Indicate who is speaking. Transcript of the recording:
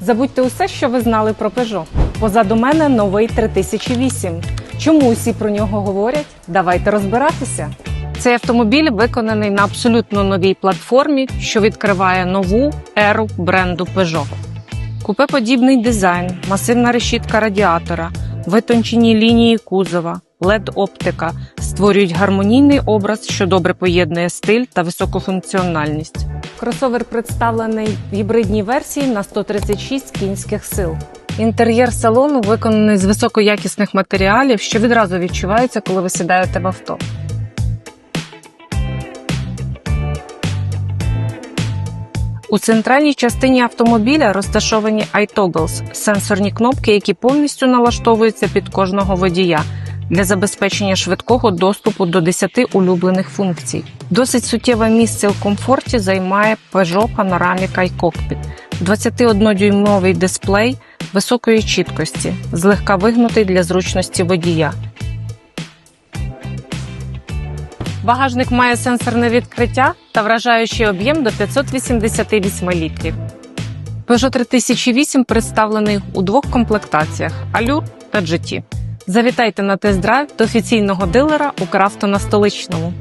Speaker 1: Забудьте усе, що ви знали про Peugeot. Позаду мене новий 3008. Чому усі про нього говорять? Давайте розбиратися. Цей автомобіль виконаний на абсолютно новій платформі, що відкриває нову еру бренду Peugeot. Купеподібний дизайн, масивна решітка радіатора, витончені лінії кузова, LED-оптика створюють гармонійний образ, що добре поєднує стиль та високофункціональність. Кросовер представлений в гібридній версії на 136 кінських сил. Інтер'єр салону виконаний з високоякісних матеріалів, що відразу відчувається, коли ви сідаєте в авто. У центральній частині автомобіля розташовані iToggles – сенсорні кнопки, які повністю налаштовуються під кожного водія для забезпечення швидкого доступу до 10 улюблених функцій. Досить суттєве місце у комфорті займає Peugeot Panoramic iCockpit – 21-дюймовий дисплей високої чіткості, злегка вигнутий для зручності водія. Багажник має сенсорне відкриття та вражаючий об'єм до 588 літрів. Peugeot 3008 представлений у двох комплектаціях Allure та GT. Завітайте на тест-драйв до офіційного дилера у Крафто на столичному.